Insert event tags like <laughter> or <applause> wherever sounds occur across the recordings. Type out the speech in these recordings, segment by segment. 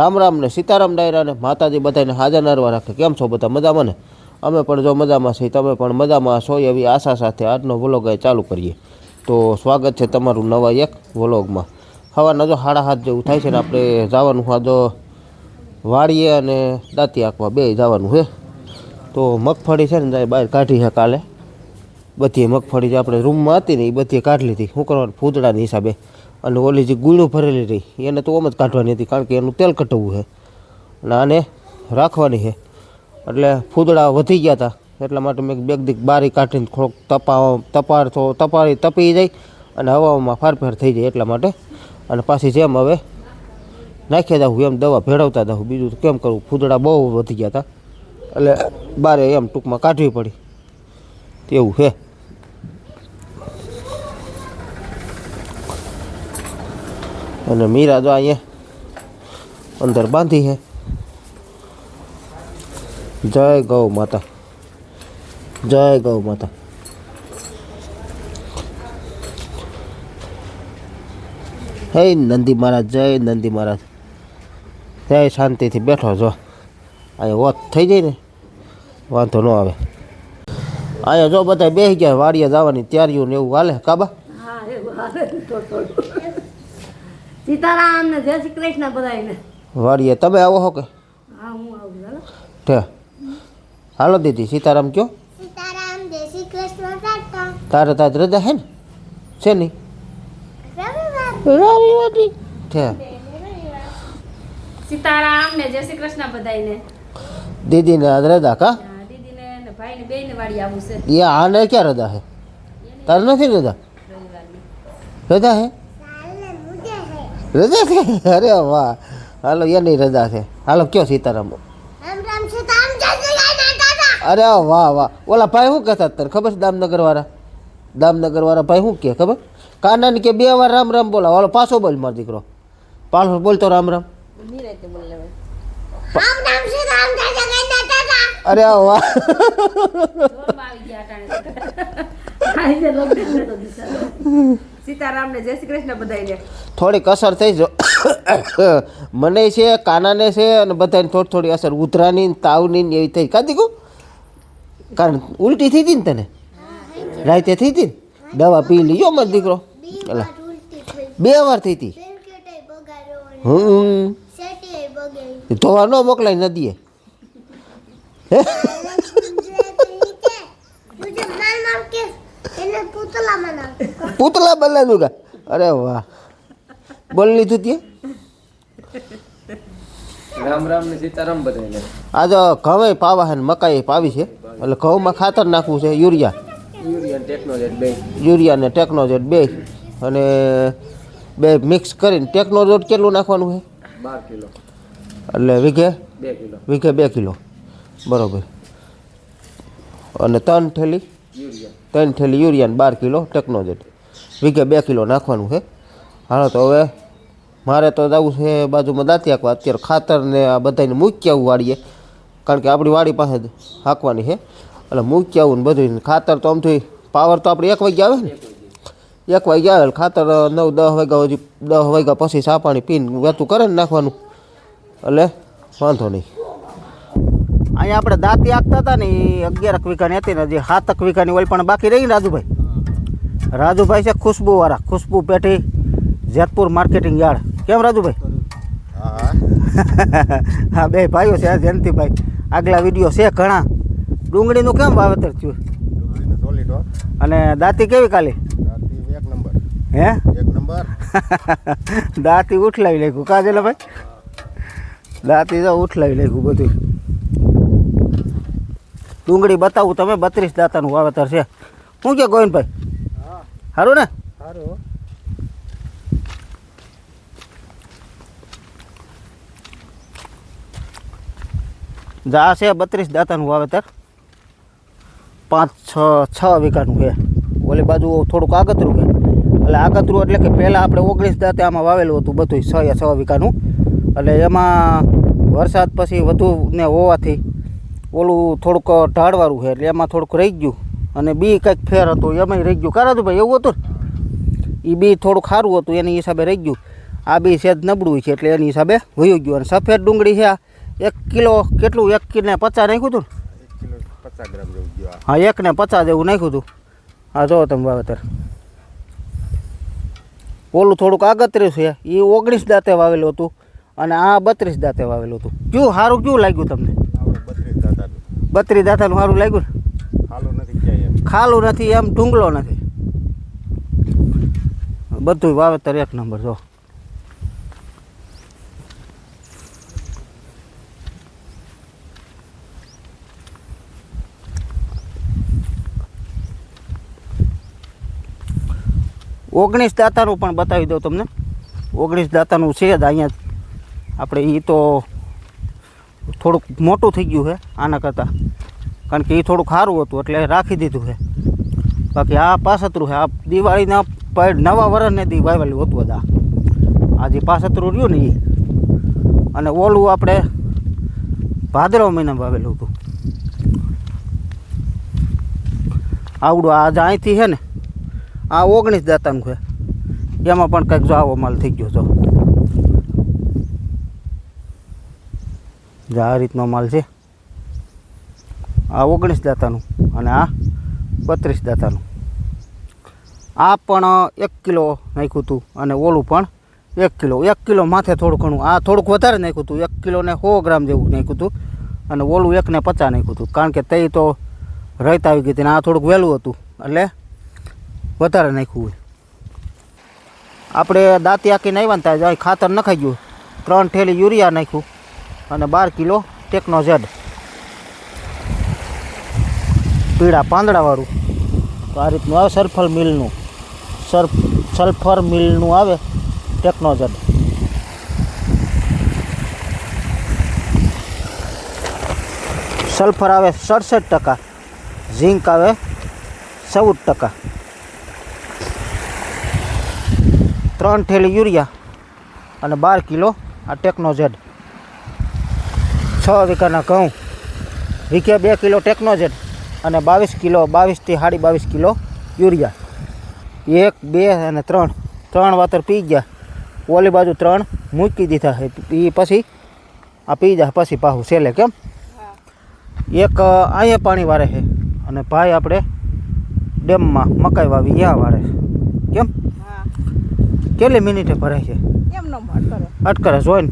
રામ રામ ને સીતારામ ડાયરા ને માતાજી બધાને હાજર નરવા રાખે. કેમ છો બધા મજામાં ને? અમે પણ જો મજામાં છીએ, તમે પણ મજામાં છો એવી આશા સાથે આજનો વ્લોગ એ ચાલુ કરીએ. તો સ્વાગત છે તમારું નવા એક વ્લોગમાં. હવાના જો હાડા હાથ જેવું થાય છે ને આપણે જવાનું હા જો વાળીએ અને દાંતી આંખમાં બે જવાનું છે તો મગફળી છે ને બહાર કાઢી છે કાલે. બધી મગફળી જે આપણે રૂમમાં હતી ને એ બધી કાઢી લીધી. શું કરવાનું? ફૂદડાની હિસાબે. અને ઓલી જે ગુણું ભરેલી રહી, એને તો ઓમ જ કાઢવાની હતી, કારણ કે એનું તેલ કટવવું છે. અને આને રાખવાની છે. એટલે ફૂદડા વધી ગયા હતા, એટલા માટે મેં બેગ દીક બારી કાઢીને થોડોક તપા તપાર તો તપારી તપી જાય અને હવામાં ફારફેર થઈ જાય એટલા માટે. અને પાછી જેમ હવે નાખ્યા દઉં, એમ દવા ભેળવતા દઉં. બીજું કેમ કરવું ફૂદડા બહુ વધી ગયા હતા. એટલે બારે એમ ટૂંકમાં કાઢવી પડી. તેવું છે. અને મીરા જો અહીંયા અંદર બાંધી છે. જય ગૌ માતા. જય ગૌ માતા. હે નંદી મહારાજ, જય નંદી મહારાજ. જય શાંતિથી બેઠો જો અહીંયા વોત થઈ જાય ને. વાંધો ન આવે. અહીંયા જો બધા બેસી ગયા, વાડીએ જવાની તૈયારીઓ ને એવું હાલે કાબા હા, એવું હાલે તો થોડું. સીતારામ ને જય શ્રી કૃષ્ણ બધાને વાડીએ તમે આવો હો કે? હા હું આવું ચાલો ઠે. હાલો દીદી સીતારામ કયો? સીતારામ જય શ્રી કૃષ્ણ તારે તાજ રજા હે ને? છે નહીં? રવિવારી. ઠે. સીતારામ ને જય શ્રી કૃષ્ણ બધાયને. દીદીને આજ રજા કા? આ દીદીને ને બેય ને વાડી આવું છે. એ આને ક્યાં રજા હે? તારે નથી રજા? રજા હે? રજા છે? અરે વાહ. હાલો એની રજા છે. હાલો કયો સીતારામ? અરે વાહ વાહ. ઓલા ભાઈ શું કહેતા અત્યારે ખબર છે દામનગર વાળા દામનગર વાળા ભાઈ શું કહે ખબર? કાનાને કે બે વાર રામ રામ બોલા ઓલો પાછો બોલ મારો દીકરો. પાછો બોલતો રામ રામ. અરે વાહ. આવી ગયા અટાણે હા એટલે લગ્ન તો બિચારા. સીતારામ ને જય શ્રી કૃષ્ણ બધાયને. થોડીક અસર થઈ જો મને છે કાનાને છે અને બધાને થોડી થોડી અસર. ઉધરાની તાવની ને એવી થઈ. કાધી કહું કારણ ઉલટી થઈ હતી ને તને? રાતે થઈ હતી ને? દવા પી લીજો મારો દીકરો. બી એલા વાર ઉલટી થઈ બે વાર થઈ હતી. હમ. ધોવા ન મોકલાય નદીએ. तुझे પૂતલા બદલા દુગા અરે વાહ. બોલ લીધું તે? રામ રામ ને સીતારામ બધાને આ જો ઘઉં પાવા છે મકાઈ પાવી છે. એટલે ઘઉંમાં ખાતર નાખવું છે યુરિયા. બે. યુરિયા ને ટેકનોજેટ બે. અને બે મિક્સ કરીને ટેકનોજેટ કેટલું નાખવાનું છે? બાર કિલો. એટલે વીઘે? બે કિલો. વીઘે બે કિલો. બરોબર. અને ત્રણ થેલી? ત્રણ થેલી યુરિયા બાર કિલો ટેકનોજેટ. વીઘે બે કિલો નાખવાનું છે. હાલો તો હવે મારે તો જવું છે બાજુમાં દાંતી હાંકવા અત્યારે ખાતર ને આ બધાને મૂકી આવું વાડીએ કારણ કે આપણી વાડી પાસે જ હાંકવાની છે. એટલે મૂકી આવું ને બધું ખાતર તો આમથી પાવર તો આપણે એક વાગ્યા આવે ને? એક વાગ્યા આવે. ખાતર નવ, દસ વાગ્યા હજી દસ વાગ્યા પછી સાપાણી પીને વેતું કરે ને નાખવાનું. એટલે વાંધો નહીં. અહીંયા આપણે દાંતી આખતા હતા ને એ અગિયારક વીઘાની હતી ને હજી સાતક વીઘાની ઓલ પણ બાકી રહી ને રાજુભાઈ. રાજુભાઈ છે ખુશ્બુવાળા ખુશ્બુ પેઢી જેતપુર માર્કેટિંગ યાર્ડ. કેમ રાજુભાઈ? હા. <laughs> બે ભાઈઓ છે જયંતિભાઈ. આગલા વીડિયો છે ઘણા. ડુંગળીનું કેમ વાવેતર થયું? અને દાંતી કેવી કાલી? રાતી એક નંબર. હે? એક નંબર. <laughs> દાંતી ઉઠલાવી લખ્યું કાજેલા ભાઈ? દાંતી તો ઉઠલાવી લખ્યું બધું. ડુંગળી બતાવું, તમે બત્રીસ દાંતાનું વાવેતર છે. શું કે ગોવિંદભાઈ? સારું ને? સારું જા છે બત્રીસ દાંતાનું વાવેતર. પાંચ, છ છ વીઘાનું છે. ઓલી બાજુ થોડુંક આગતરું છે. એટલે આગતરું એટલે કે પહેલાં આપણે ઓગણીસ દાંતે આમાં વાવેલું હતું બધું છ યા છ વીઘાનું. એટલે એમાં વરસાદ પછી વધુ ને હોવાથી ઓલું થોડુંક ઢાળવાળું છે, એટલે એમાં થોડુંક રહી ગયું. અને બી કંઈક ફેર હતું, એમાંય રહી ગયું. કરાતું ભાઈ એવું હતું એ બી થોડુંક સારું હતું, એની હિસાબે રહી ગયું. આ બી સેજ નબળું છે, એટલે એની હિસાબે વયું ગયું. અને સફેદ ડુંગળી છે એક કિલો કેટલું? એક કિલો પચાસ નાખ્યું હતું હા એક ને પચાસ એવું નાખ્યું હતું. હા, જો તમે વાવેતર. ઓલું થોડુંક આગતર્યું છે. એ ઓગણીસ દાંતે વાવેલું હતું. અને આ બત્રીસ દાંતે વાવેલું હતું. કયું, સારું કયું લાગ્યું તમને? દાતાનું દાંતાનું સારું લાગ્યું ખાલું નથી ખાલું નથી એમ ઢુંગલો નથી. બધું વાવેતર એક નંબર જો. ઓગણીસ દાતાનું પણ બતાવી દઉં તમને. ઓગણીસ દાતાનું છે જ અહીંયા. આપણે એ તો થોડુંક મોટું થઈ ગયું છે આના કરતાં. કારણ કે એ થોડુંક સારું હતું, એટલે રાખી દીધું છે. બાકી આ પાસતરું છે. આ દિવાળીના પડ નવા વર્ષને દી વાવેલું હતું બધા. આ જે પાસતરું રહ્યું ને એ અને ઓલું આપણે ભાદરવા મહિનામાં વાવેલું હતું. આવડું આ અહીંથી છે ને, આ ઓગણીસ દાતાનું છે. એમાં પણ કંઈક જો આવો માલ થઈ ગયો છો. જે આ રીતનો માલ છે. આ ઓગણીસ દાતાનું અને આ બત્રીસ દાતાનું. આ પણ એક કિલો નાખ્યું હતું અને ઓલું પણ એક કિલો. એક કિલો માથે થોડું ઘણું, આ થોડુંક વધારે નાખ્યું હતું એક કિલોને સો ગ્રામ જેવું નાખ્યું હતું અને ઓલું એકને પચાસ નાખ્યું હતું કારણ કે તે તો રહીત આવી ગઈ હતી ને આ થોડુંક વહેલું હતું. એટલે વધારે નાખ્યું હોય. આપણે દાંતી આખીને આવ્યા ને ત્યાં ખાતર નખાઈ ગયું. ત્રણ ઠેલી યુરિયા નાખ્યું. અને બાર કિલો ટેકનો ઝેડ. પીળા પાંદડાવાળું. તો આ રીતનું આવે સલ્ફર મિલનું. સર્ફ સલ્ફર મિલનું આવે ટેકનોજેડ સલ્ફર આવે સડસઠ ટકા. ઝીંક આવે ચૌદ ટકા. ત્રણ થેલી યુરિયા અને બાર કિલો આ ટેકનોજેડ છ વીઘાના ઘઉં વીઘે બે કિલો ટેકનોજેન અને બાવીસ કિલો બાવીસથી સાડી બાવીસ કિલો યુરિયા. એક બે અને ત્રણ. ત્રણ વાતર પી ગયા. ઓલી બાજુ ત્રણ મૂકી દીધા એ પછી આ પી જાય પછી પાહું છેલ્લે કેમ? એક અહીંયા પાણી વારે છે અને ભાઈ આપણે ડેમમાં મકાઈ વાવી ત્યાં વારે છે. કેમ? કેટલી મિનિટે ભરાય છે? અટકરે જોઈને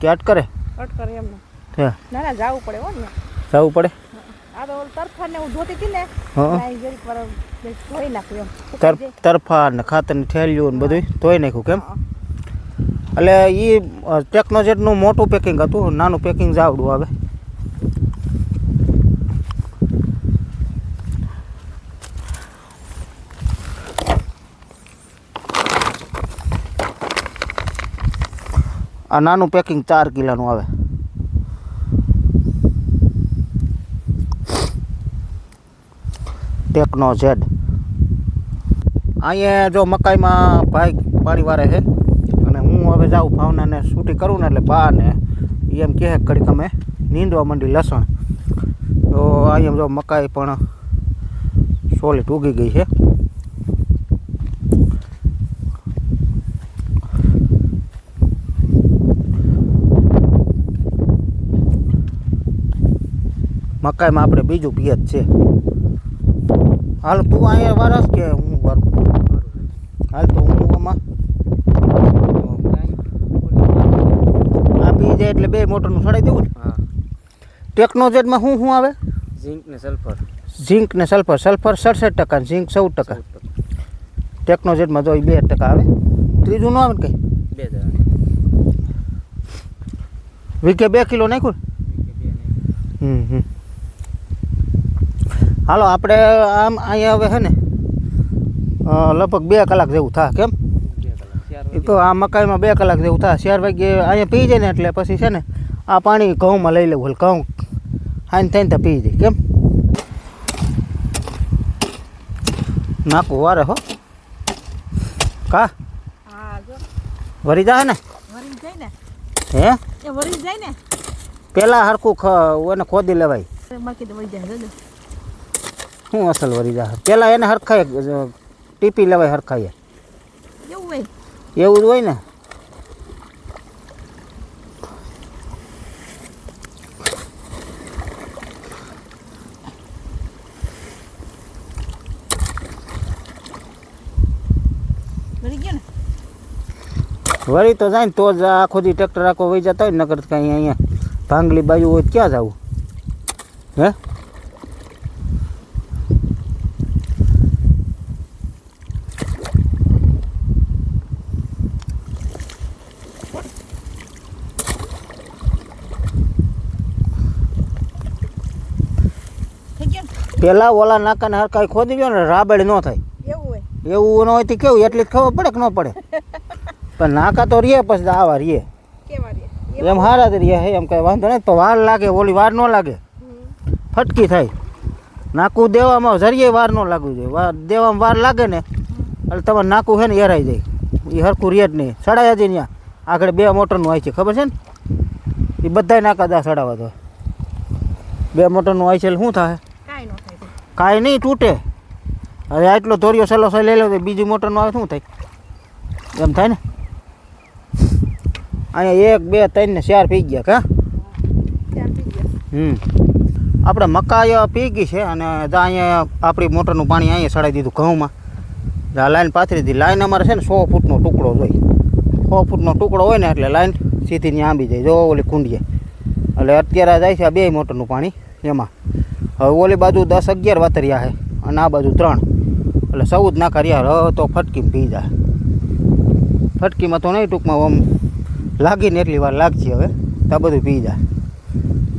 કે અટકરે અટકરે એમનો. છે ના ના જવું પડે હો ને જવું પડે? આ તો તરફા ને હું ધોતી હતી ને ધોઈ નાખ્યું એમ. તર તરફા ને ખાતરની ને બધું ધોઈ નાખ્યું કેમ એટલે એ ટેકનોજેટનું મોટું પેકિંગ હતું નાનું પેકિંગ જાવડું આવે. આ નાનું પેકિંગ ચાર કિલોનું આવે. Techno Z. અહીંયા જો મકાઈમાં ભાઈ પાણી વારે છે. અને હું હવે જાઉં ભાવનાને છૂટી કરું ને એટલે બા ને એમ કહે ઘડીક અમે નીંદવા માંડી લસણ. તો અહીંયા જો મકાઈ પણ સોલિડ ઉગી ગઈ છે. મકાઈમાં આપણે બીજું પિયત છે. હાલ તું અહીંયા વારસ કે હું વારું? હાલ તો હું આમાં. આ પી જાય એટલે બે મોટરનું સડાઈ દેવું હા. ટેકનોજેટમાં શું શું આવે? ઝીંક ને સલ્ફર ઝીંક ને સલ્ફર સલ્ફર સડસઠ ટકા ઝીંક ચૌદ ટકા. ટેકનોજેટમાં તો બે ટકા આવે. ત્રીજું ન આવે ને કંઈ? બે વીકે બે કિલો નાખ્યું હમ હમ. હાલો આપણે આમ અહીંયા હવે છે ને લગભગ બે કલાક જેવું થાય કેમ? એ તો આ મકાઈમાં બે કલાક જેવું થાય ચાર વાગે અહીંયા પી જાય ને એટલે પછી છે ને આ પાણી ઘઉંમાં લઈ લેવું ઘઉં હાઈને થઈને તો પી જાય કેમ? નાખું વારે હો. કા? હા જો. વરી જા ને? વરી જાય ને? હે? વરી જાય ને? પેલા હરખું ખ એને ખોદી લેવાય. બાકી તો વળી જાય જો શું અસલ વરી જા પહેલાં એને હરખાય ટીપી લેવાય હરખાય એવું હોય? એવું જ હોય ને. વળી તો જાય ને તો જ આખો દી ટ્રેક્ટર આખો વહી જતા હોય નગર કાંઈ અહીંયા ભાંગલી બાજુ હોય ક્યાં જવું? હે? પેલા ઓલા નાકાને હરકાઈ ખોદી ગયો ને રાબડ ન થાય. એવું હોય. એવું ન હોય તો કેવું? એટલી જ ખબર પડે કે ન પડે? <laughs> પણ નાકા તો રીએ પછી આવા રીએ એમ હારા જ રીએ હે એમ કઈ વાંધો નહીં. તો વાર લાગે ઓલી વાર ન લાગે. ફટકી થાય. નાકું દેવામાં જરીએ વાર ન લાગવું જોઈએ. વાર દેવામાં વાર લાગે ને એટલે તમારે નાકું છે ને એરાઈ જાય. એ હરખું જ નહીં. સડાયા જ ત્યાં આગળ બે મોટરનું હોય છે ખબર છે ને? એ બધાય નાકા દા સડાવવા તો. બે મોટરનું હોય છે એટલે શું થાય? ન. કાંઈ નહીં તૂટે. હવે આટલો ધોરિયો સલો સલો લઈ લો તો બીજી મોટરનું આવે શું થાય? એમ થાય ને? અહીંયા એક બે ત્રણ ને ચાર પી ગયા કા? હમ. આપણે મકાઈ પી ગઈ છે અને અહીંયા આપણી મોટરનું પાણી અહીંયા સડાઈ દીધું ઘઉંમાં. આ લાઈન પાથરી દીધી. લાઈન અમારે છે ને સો ફૂટનો ટુકડો હોય. સો ફૂટનો ટુકડો હોય ને એટલે લાઈન સીધી ત્યાં આંબી જાય. જો ઓલી કુંડીએ. એટલે અત્યારે જાય છે આ બે મોટરનું પાણી એમાં. હવે ઓલી બાજુ દસ અગિયાર વાતરિયા છે અને આ બાજુ ત્રણ. એટલે ચૌદ નાખા રહ્યા. હવે તો ફટકીમાં પી જાય. ફટકીમાં તો નહીં, ટૂંકમાં આમ લાગીને એટલી વાર લાગશે હવે. તો બધું પી જાય.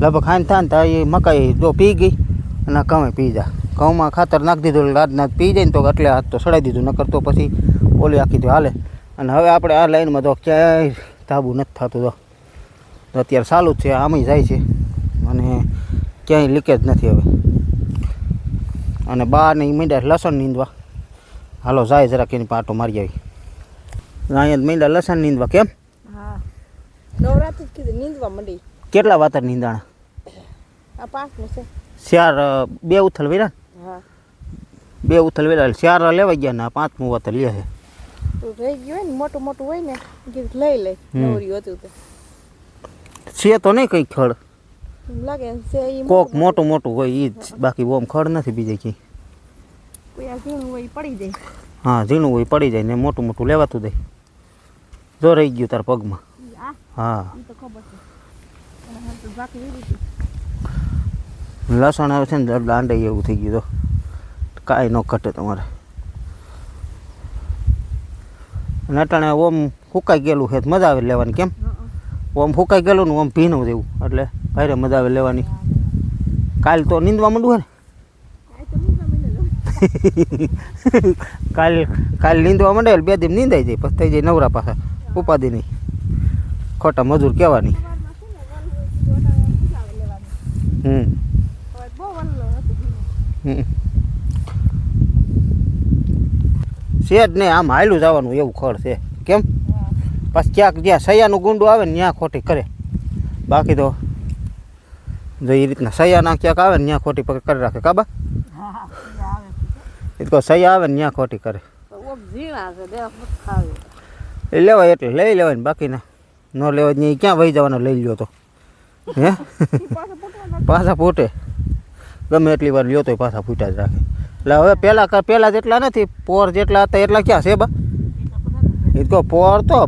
લગભગ ખાઈને થાય ને તો એ મકાઈ જો પી ગઈ અને કમે પી જાય. ઘઉંમાં ખાતર નાખી દીધું એટલે રાત નાત પી જાય ને તો એટલે હાથ તો સડાઈ દીધું. નકર તો પછી ઓલી આખી તો હાલે. અને હવે આપણે આ લાઈનમાં તો ક્યાંય ધાબુ નથી થતું તો. અત્યારે સારું જ છે, આમ જાય છે. ક્યાંય લીકેજ નથી હવે. અને બહાર ને મીંડા લસણ નીંદવા. હાલો જાય જરાક એની પાટો મારી આવી. અહીંયા મીંડા લસણ નીંદવા કેમ હા. નવરાત્રી જ કીધું નીંદવા માંડી. કેટલા વાતર નીંદાણા? આ પાંચમું છે. ચાર બે ઉથલ વેરા? હા. બે ઉથલ વેરા ચાર લેવાઈ ગયા ને આ પાંચમું વાતર લે છે. રહી ગયું ને મોટું મોટું હોય ને લઈ લે. નવરી હતું તો. છે તો નહીં કંઈ ખડ. લાગે છે ઈ કોક મોટું મોટું હોય એ જ. બાકી ઓમ ખડ નથી બીજે ક્યાંય. કોઈ આ ઝીણું હોય પડી જાય. હા ઝીણું હોય પડી જાય ને મોટું મોટું લેવાતું જાય જો રહી ગયું તાર પગમાં. હા. લસણ આવે છે ને દાંડે એવું થઈ ગયું તો. કાંઈ ન ઘટે તમારે. અને અટાણે ઓમ સુકાઈ ગયેલું છે. મજા આવે લેવાની કેમ? ઓમ ફૂકાઈ ગયેલું ને ઓમ ભીનું જેવું એટલે ભારે મજા આવે લેવાની. કાલ તો નીંદવા માંડવું ને? <laughs> કાલ કાલ નીંદવા માંડે બે દિન નીંદાઈ જાય, પછી થઈ જાય નવરા પાછા ઉપાધિ નહીં ખોટા મજૂર કહેવાની. હમ. છે જ નહીં આમ હાયલું જવાનું એવું ખડ છે. કેમ? પછી ક્યાંક જ્યાં સૈયાનું ગુંડું આવે ને ત્યાં ખોટી કરે. બાકી તો જો એ રીતના સૈયાના ક્યાંક આવે ને ત્યાં ખોટી પકડ કરી રાખે કાબા એ તો સૈયા આવે ને ત્યાં ખોટી કરે. તો એ લેવાય એટલે લઈ લેવાય ને બાકીના. ન લેવાય ને એ ક્યાં વહી જવાનો લઈ લ્યો તો? હે? પાછા ફૂટે. ગમે એટલી વાર લ્યો તોય પાછા ફૂટ્યા જ રાખે. એટલે હવે પહેલાં પહેલાં જેટલા નથી પોર જેટલા હતા એટલા ક્યાં છે બા? એ તો પોર તો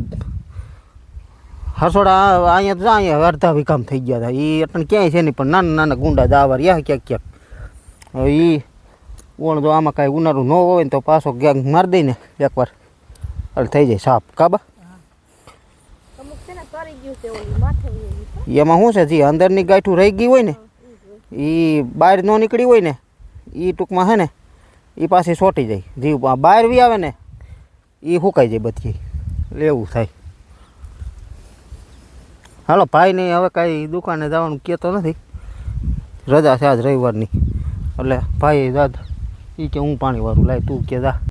હરસોડા અહીંયા તો અહીંયા અડધા વિકામ થઈ ગયા હતા. એ એટલે ક્યાંય છે નહીં, પણ નાના નાના ગુંડા જાવા રહ્યા ક્યાંક ક્યાંક. એ ઓણ જો આમાં કાંઈ ઉનાળું ન હોય ને તો પાછો ક્યાંક મારી દઈને એકવાર. એટલે થઈ જાય સાફ કાબા. એમાં શું છે, જે અંદરની ગાંઠું રહી ગઈ હોય ને એ બહાર ન નીકળી હોય ને એ ટૂંકમાં હે ને એ પાછી સોટી જાય. આ બહાર વી આવે ને એ સુકાઈ જાય બધી. એટલે એવું થાય. હાલો, ભાઈ નહીં, હવે કાંઈ દુકાને જવાનું કહેતો નથી. રજા છે આજ રવિવારની. એટલે ભાઈ દાદ એ કે હું પાણીવાળું લાય, તું કે જા.